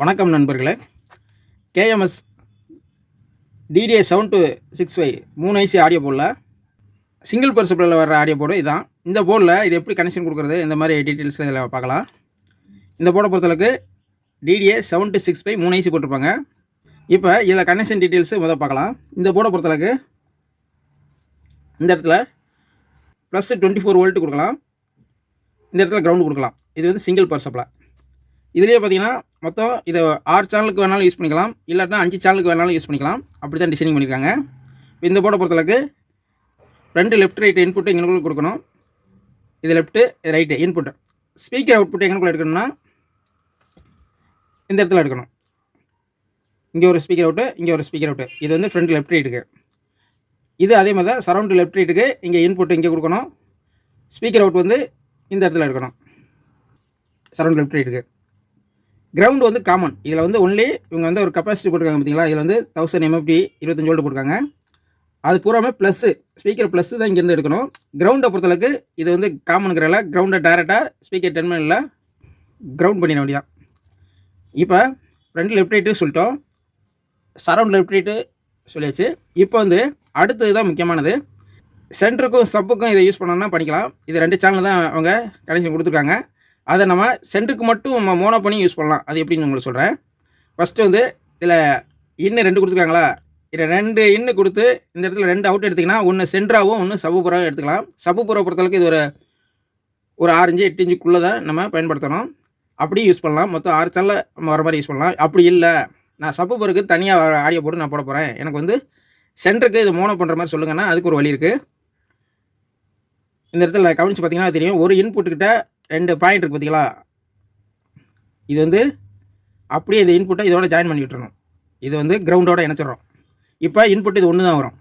வணக்கம் நண்பர்களே. KMS TDA seven two six five மூணு ஐசி ஆடியோ போர்டில் சிங்கிள் பர்சப்பில் வர ஆடியோ போர்டு இதான். இந்த போர்டில் இது எப்படி கனெக்ஷன் கொடுக்குறது இந்த மாதிரி டீட்டெயில்ஸ் இதில் பார்க்கலாம். இந்த போர்டை பொறுத்தளவுக்கு TDA seven two six five மூணு ஐசி போட்டிருப்பாங்க. இப்போ இதில் கனெக்ஷன் டீட்டெயில்ஸு முதல் பார்க்கலாம். இந்த போர்டை பொறுத்தளவுக்கு இந்த இடத்துல ப்ளஸ் டுவெண்ட்டி ஃபோர் வோல்ட் கொடுக்கலாம். இந்த இடத்துல கிரவுண்ட் கொடுக்கலாம். இது வந்து சிங்கிள் பவர் சப்ளை இதுலேயே பார்த்தீங்கன்னா மொத்தம் இதை ஆறு சேனலுக்கு வேணாலும் யூஸ் பண்ணிக்கலாம். இல்லாட்டினா அஞ்சு சேனலுக்கு வேணாலும் யூஸ் பண்ணிக்கலாம். அப்படி தான் டிசைனிங் பண்ணியிருக்காங்க இந்த போர்டை பொறுத்தளவுக்கு ரெண்டு லெஃப்ட் ரைட் இன்புட்டு எங்களுக்குள்ள கொடுக்கணும். இது left right input speaker output எங்களுக்குள்ள எடுக்கணும்னா இந்த இடத்துல எடுக்கணும். இங்கே ஒரு ஸ்பீக்கர் அவுட்டு இங்கே ஒரு ஸ்பீக்கர் அவுட்டு இது வந்து ஃப்ரண்ட் லெஃப்ட் ரைட்டுக்கு இது அதே மாதிரி தான் சரௌண்டு லெஃப்ட் ரைட்டுக்கு இங்கே இன்புட் இங்கே கொடுக்கணும். ஸ்பீக்கர் அவுட் வந்து இந்த இடத்துல எடுக்கணும். சரௌண்ட் லெஃப்ட் ரைட்டுக்கு கிரவுண்ட் வந்து காமன் இதில் வந்து ஒன்லி இவங்க வந்து ஒரு கெப்பாசிட்டி போட்டிருக்காங்க பார்த்தீங்களா இதில் வந்து தௌசண்ட் எம்எஃப்டி இருபத்தஞ்சு வோல்ட் போட்டிருக்காங்க. அது பூராமே ப்ளஸ்ஸு ஸ்பீக்கர் ப்ளஸ்ஸு தான் இங்கேருந்து எடுக்கணும். கிரவுண்டை பொறுத்தளவுக்கு இது வந்து காமனுங்கிறல கிரவுண்டை டேரெக்டாக ஸ்பீக்கர் டெர்மினலில் கிரவுண்ட் பண்ணிட வேண்டியதான் இப்போ ஃப்ரண்ட் லெஃப்ட் ரைட்டு சொல்லிட்டோம். சரௌண்ட் லெஃப்ட் ரைட்டு சொல்லியாச்சு. இப்போ வந்து அடுத்தது தான் முக்கியமானது. சென்டருக்கும் சப்புக்கும் இதை யூஸ் பண்ணோன்னா பண்ணிக்கலாம். இது ரெண்டு சேனல் தான் அவங்க கனெக்ஷன் கொடுத்துருக்காங்க. அதை நம்ம சென்டருக்கு மட்டும் நம்ம மோனோ பண்ணி யூஸ் பண்ணலாம். அது எப்படின்னு உங்களுக்கு சொல்கிறேன் ஃபஸ்ட்டு வந்து இதில் இன்னும் ரெண்டு கொடுத்துருக்காங்களா? இதில் ரெண்டு இன்னு கொடுத்து இந்த இடத்துல ரெண்டு அவுட் எடுத்திங்கன்னா ஒன்று சென்டராகவும் ஒன்று சபுபுறாவும் எடுத்துக்கலாம். சபுபுரை பொறுத்தளவுக்கு இது ஒரு ஒரு ஆறு இஞ்சு எட்டு இஞ்சுக்குள்ளே தான் நம்ம பயன்படுத்தணும். அப்படியும் யூஸ் பண்ணலாம். மொத்தம் ஆறு சல்ல நம்ம வர மாதிரி யூஸ் பண்ணலாம். அப்படி இல்லை நான் சப்புப்பருக்கு தனியாக ஆடியோ போட்டு நான் போட போகிறேன் எனக்கு வந்து சென்டருக்கு இது மோனோ பண்ணுற மாதிரி சொல்லுங்கன்னா அதுக்கு ஒரு வழி இருக்குது இந்த இடத்துல கவனித்து பார்த்தீங்கன்னா தெரியும். ஒரு இன்புட்டுக்கிட்ட ரெண்டு பாயிண்ட் இருக்குது பார்த்தீங்களா இது வந்து அப்படியே இந்த இன்புட்டை இதோட ஜாயின் பண்ணி விட்டுறணும். இது வந்து கிரவுண்டோட இணைச்சிடறோம். இப்போ இன்புட் இது ஒன்று தான் வரும்.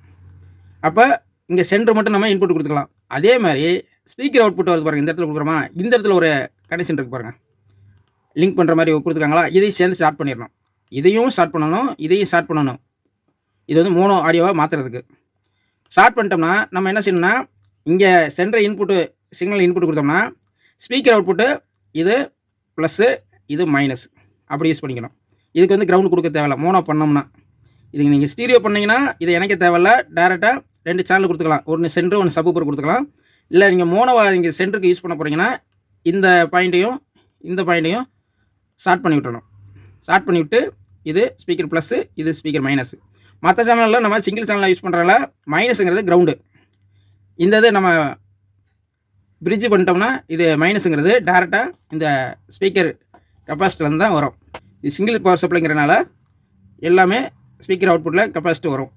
அப்போ இங்கே சென்டர் மட்டும் நம்ம இன்புட் கொடுத்துக்கலாம். அதே மாதிரி ஸ்பீக்கர் அவுட்புட் வருது பாருங்கள் இந்த இடத்துல கொடுக்குறோமா? இந்த இடத்துல ஒரு கனெக்ஷன் இருக்குது பாருங்கள் லிங்க் பண்ணுற மாதிரி கொடுத்துருக்காங்களா? இதையும் சேர்ந்து ஸ்டார்ட் பண்ணிடணும். இதையும் ஸ்டார்ட் பண்ணணும் இதையும் ஸ்டார்ட் பண்ணணும். இது வந்து மூணு ஆடியோவாக மாற்றுறதுக்கு ஸ்டார்ட் பண்ணிட்டோம்னா நம்ம என்ன செய்யணும்னா இங்கே சென்டர் இன்புட்டு சிக்னல் இன்புட் கொடுத்தோம்னா ஸ்பீக்கர் அவுட்புட்டு இது ப்ளஸ்ஸு இது மைனஸ் அப்படி யூஸ் பண்ணிக்கணும். இதுக்கு வந்து கிரவுண்ட் கொடுக்க தேவையில்ல. மோனோ பண்ணோம்னா இதுக்கு நீங்கள் ஸ்டீரியோ பண்ணிங்கன்னா இதை எனக்கு தேவையில்ல. டேரெக்டாக ரெண்டு சேனல் கொடுத்துக்கலாம். ஒன்று சென்ட்ரு ஒன்று சப்பூப்பர் கொடுத்துக்கலாம். இல்லை நீங்கள் மோனோவை நீங்கள் சென்டருக்கு யூஸ் பண்ண போகிறீங்கன்னா இந்த பாயிண்ட்டையும் இந்த பாயிண்ட்டையும் ஸ்டார்ட் பண்ணி விட்டணும் ஸ்டார்ட் பண்ணி விட்டு இது ஸ்பீக்கர் ப்ளஸ்ஸு இது ஸ்பீக்கர் மைனஸு மற்ற சேனலில் நம்ம சிங்கிள் சேனலில் யூஸ் பண்ணுறதுல மைனஸுங்கிறது கிரவுண்டு இந்த இது நம்ம பிரிட்ஜ் பண்ணிட்டோம்னா இது மைனஸுங்கிறது டேரெக்டாக இந்த ஸ்பீக்கர் கெப்பாசிட்டிலேருந்து தான் வரும். இது சிங்கிள் பவர் சப்ளைங்கிறனால எல்லாமே ஸ்பீக்கர் அவுட்புட்டில் கெப்பாசிட்டி வரும்.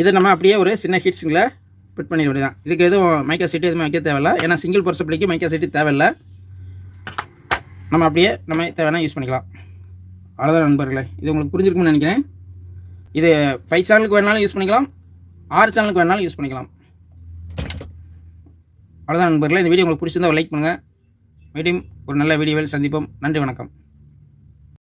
இதை நம்ம அப்படியே ஒரு சின்ன ஹீட்ஸுங்களை ஃபிட் பண்ணிட வேண்டியதான் இதுக்கு எதுவும் மைக்கா சீட்டு எதுவும் வைக்க தேவையில்ல. ஏன்னா சிங்கிள் பவர் சப்ளைக்கு மைக்கா சீட்டு தேவையில்லை. நம்ம அப்படியே நம்ம தேவையான யூஸ் பண்ணிக்கலாம். அவ்வளோதான் நண்பர்களே. இது உங்களுக்கு புரிஞ்சிருக்கும்னு நினைக்கிறேன். இது ஃபைவ் சேனலுக்கு வேணாலும் யூஸ் பண்ணிக்கலாம். ஆறு சேனலுக்கு வேணாலும் யூஸ் பண்ணிக்கலாம். அவ்வளோதான் நண்பர்களே. இந்த வீடியோ உங்களுக்கு பிடிச்சிருந்தா லைக் பண்ணுங்கள் மீண்டும் ஒரு நல்ல வீடியோவில் சந்திப்போம். நன்றி வணக்கம்.